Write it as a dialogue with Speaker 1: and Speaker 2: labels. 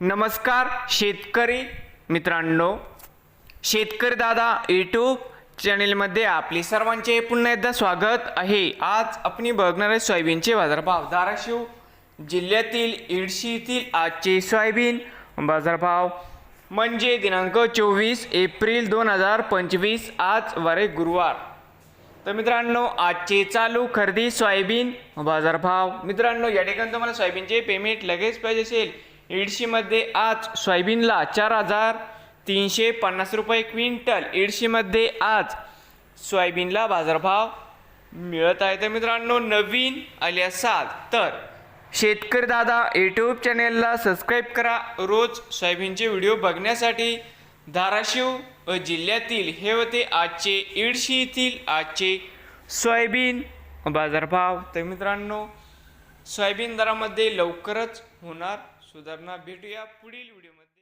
Speaker 1: नमस्कार शेतकरी मित्रांनो. शेतकरी दादा यूट्यूब चॅनेलमध्ये आपले सर्वांचे पुन्हा एकदा स्वागत आहे. आज आपण बघणार आहे सोयाबीनचे बाजारभाव. धाराशिव जिल्ह्यातील इडशी येथील आजचे सोयाबीन बाजारभाव म्हणजे दिनांक चोवीस एप्रिल दोन हजार पंचवीस आज वारे गुरुवार. तर मित्रांनो आजचे चालू खरेदी सोयाबीन बाजारभाव. मित्रांनो या ठिकाणी तुम्हाला सोयाबीनचे पेमेंट लगेच पाहिजे असेल. इडशीमध्ये आज सोयाबीनला चार हजार तीनशे पन्नास रुपये क्विंटल. इडशीमध्ये आज सोयाबीनला बाजारभाव मिळत आहे. तर मित्रांनो नवीन आले असाल तर शेतकरी दादा यूट्यूब चॅनेलला सबस्क्राईब करा. रोज सोयाबीनचे व्हिडिओ बघण्यासाठी धाराशिव जिल्ह्यातील हे होते आजचे इडशी येथील आजचे सोयाबीन बाजारभाव. तर मित्रांनो सोयाबीन दरामध्ये लवकरच होणार सुधारणा भेटूया पुढील व्हिडिओमध्ये.